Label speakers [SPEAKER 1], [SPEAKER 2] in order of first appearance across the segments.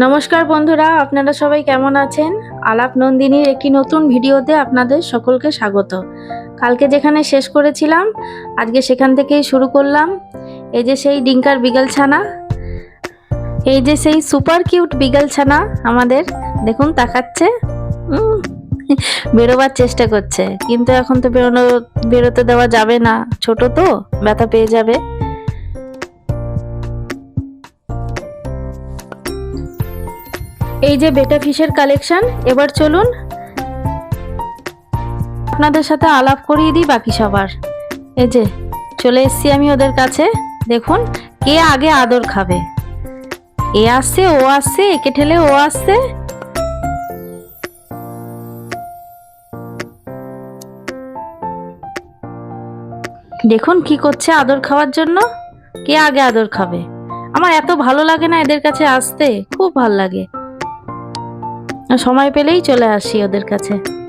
[SPEAKER 1] নমস্কার বন্ধুরা, আপনারা সবাই কেমন আছেন? আলাপ নন্দিনীর একটি নতুন ভিডিওতে আপনাদের সকলকে স্বাগত। কালকে যেখানে শেষ করেছিলাম, আজকে সেখান থেকেই শুরু করলাম। এই যে সেই ডিঙ্কার বিগল ছানা এই যে সেই সুপার কিউট বিগল ছানা আমাদের, দেখুন তাকাচ্ছে বেরোবার চেষ্টা করছে। কিন্তু এখন তো বেরোনো, বেরোতে দেওয়া যাবে না। ছোট তো, ব্যথা পেয়ে যাবে। এই যে বেটা ফিশের কালেকশন, এবার চলুন আপনাদের সাথে আলাপ করিয়ে দিই বাকি সবার। এই যে, চলে এসছি আমি ওদের কাছে। দেখুন, কে আগে আদর খাবে? এ আসছে, ও আসছে, একে ঠেলে ও আসছে। দেখুন কি করছে আদর খাওয়ার জন্য। কে আগে আদর খাবে? আমার এত ভালো লাগে না এদের কাছে আসতে, খুব ভালো লাগে। সময় পেলেই চলে আসি ওদের কাছে।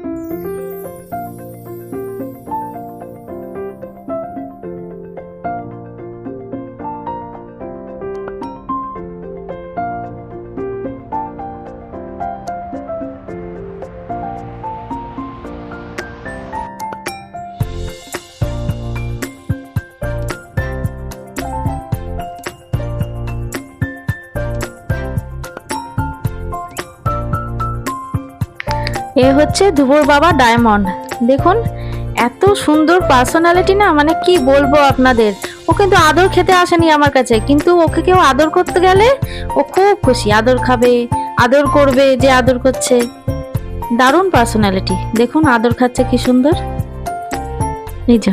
[SPEAKER 1] এ হচ্ছে ধ্রুবর বাবা ডায়মন্ড। দেখুন, এত সুন্দর পার্সোনালিটি না মানে কি বলব আপনাদের? ও কিন্তু আদর খেতে আসেনি আমার কাছে, কিন্তু ওকে কেউ আদর করতে গেলে ও খুব খুশি। আদর খাবে, আদর করবে, যে আদর করছে। দারুণ পার্সোনালিটি দেখুন, আদর খাচ্ছে কি সুন্দর। নিজা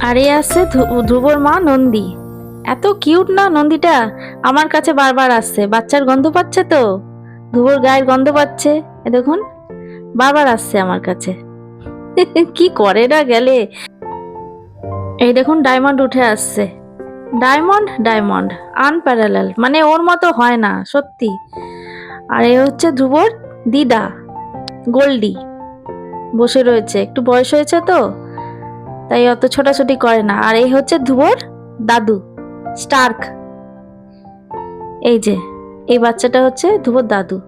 [SPEAKER 1] আর এ আছে ধ্রু- ধ্রুবর মা নন্দী। এত কিউট না নন্দীটা? আমার কাছে বারবার আসছে। বাচ্চার গন্ধ পাচ্ছে তো? ধুবোর গায়ের গন্ধ পাচ্ছে। এ দেখুন বারবার আসছে আমার কাছে। কি করে না গেলে? এই দেখুন ডায়মন্ড উঠে আসছে। ডায়মন্ড ডায়মন্ড আনপ্যারালাল মানে ওর মতো হয় না, সত্যি। আর এ হচ্ছে ধ্রুবর দিদা, গোল্ডি। বসে রয়েছে, একটু বয়স হয়েছে তো, তাই অত ছোটাছুটি করে না। আর এই হচ্ছে ধ্রুবর দাদু, স্টার্ক। এই যে এই বাচ্চাটা হচ্ছে ধ্রুবর দাদু।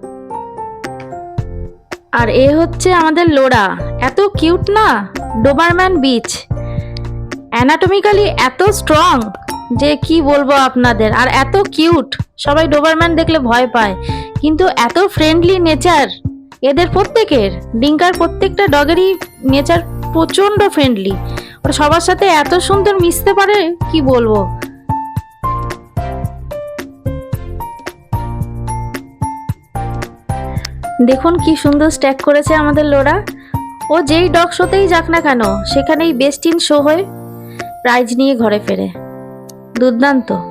[SPEAKER 1] আর এ হচ্ছে আমাদের লোড়া এত কিউট না? Doberman bitch. অ্যানাটমিক্যালি এত স্ট্রং যে কি বলব আপনাদের? আর এত কিউট। সবাই ডোবারম্যান দেখলে ভয় পায়। কিন্তু এত ফ্রেন্ডলি নেচার এদের প্রত্যেকের। ডিঙ্কার প্রত্যেকটা ডগেরই নেচার প্রচণ্ড ফ্রেন্ডলি। ওরা সবার সাথে এত সুন্দর মিশতে পারে, কি বলব? দেখুন কি সুন্দর স্ট্যাক করেছে আমাদের লোরা। ও যেই ডগ শোতেই যাক না কেন, সেখানেই বেস্ট ইন শো হয়ে প্রাইজ নিয়ে ঘরে ফেরে। দুর্দান্ত।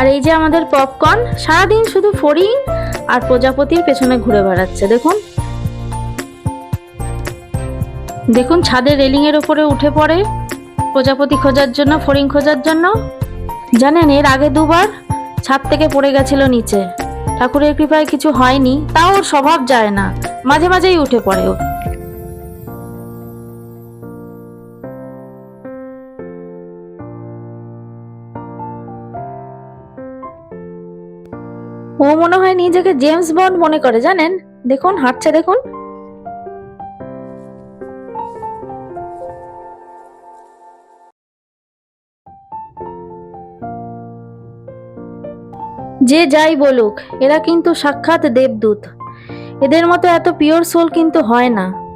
[SPEAKER 1] আর এই যে আমাদের পপকর্ন সারাদিন শুধু ফড়িং আর প্রজাপতির পেছনে ঘুরে বেড়াচ্ছে, দেখুন। দেখুন, ছাদের রেলিং এর উপরে উঠে পড়ে প্রজাপতি খোঁজার জন্য, ফড়িং খোঁজার জন্য। জানেন, এর আগে দুবার ছাদ থেকে পড়ে গেছিল নিচে। ঠাকুরের কৃপায় কিছু হয়নি, তাও ওর স্বভাব যায় না। মাঝে মাঝেই উঠে পড়ে ও। ও মনে হয় নিজেকে জেমস বন্ড মনে করে, জানেন? দেখুন, হাঁটছে, দেখুন। যে যাই বলুক, এরা কিন্তু সাক্ষাৎ দেবদূত। এদের মতো এত পিওর সোল কিন্তু হয় না।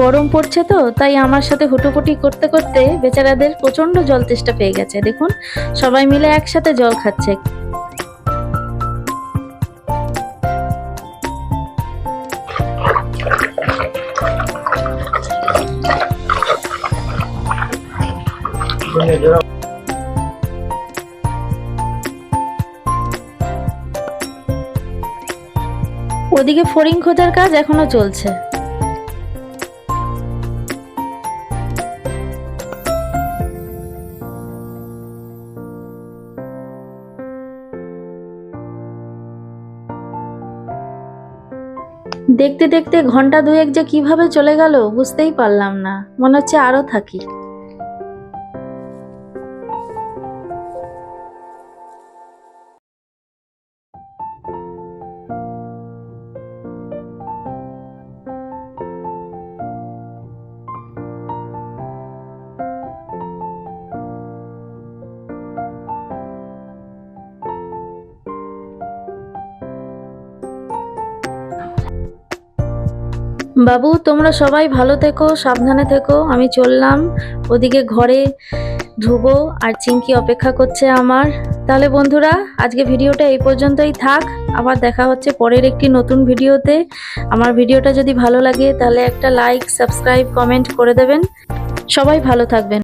[SPEAKER 1] গরম পড়ছে তো, তাই আমার সাথে হুটোপুটি করতে করতে বেচারাদের প্রচণ্ড জল তেষ্টা পেয়ে গেছে। দেখুন, সবাই মিলে একসাথে জল খাচ্ছে। ওদিকে ফড়িং খোঁজার কাজ এখনও চলছে। দেখতে দেখতে ঘণ্টা দুয়েক যে কীভাবে চলে গেল বুঝতেই পারলাম না। মনে হচ্ছে আরও থাকি। বাবু, তোমরা সবাই ভালো থেকো, সাবধানে থেকো। আমি চললাম, ওদিকে ঘরে ধুবো আর চিঙ্কি অপেক্ষা করছে আমার। তাহলে বন্ধুরা, আজকে ভিডিওটা এই পর্যন্তই থাক। আবার দেখা হচ্ছে পরের একটি নতুন ভিডিওতে। আমার ভিডিওটা যদি ভালো লাগে, তাহলে একটা লাইক সাবস্ক্রাইব কমেন্ট করে দেবেন। সবাই ভালো থাকবেন।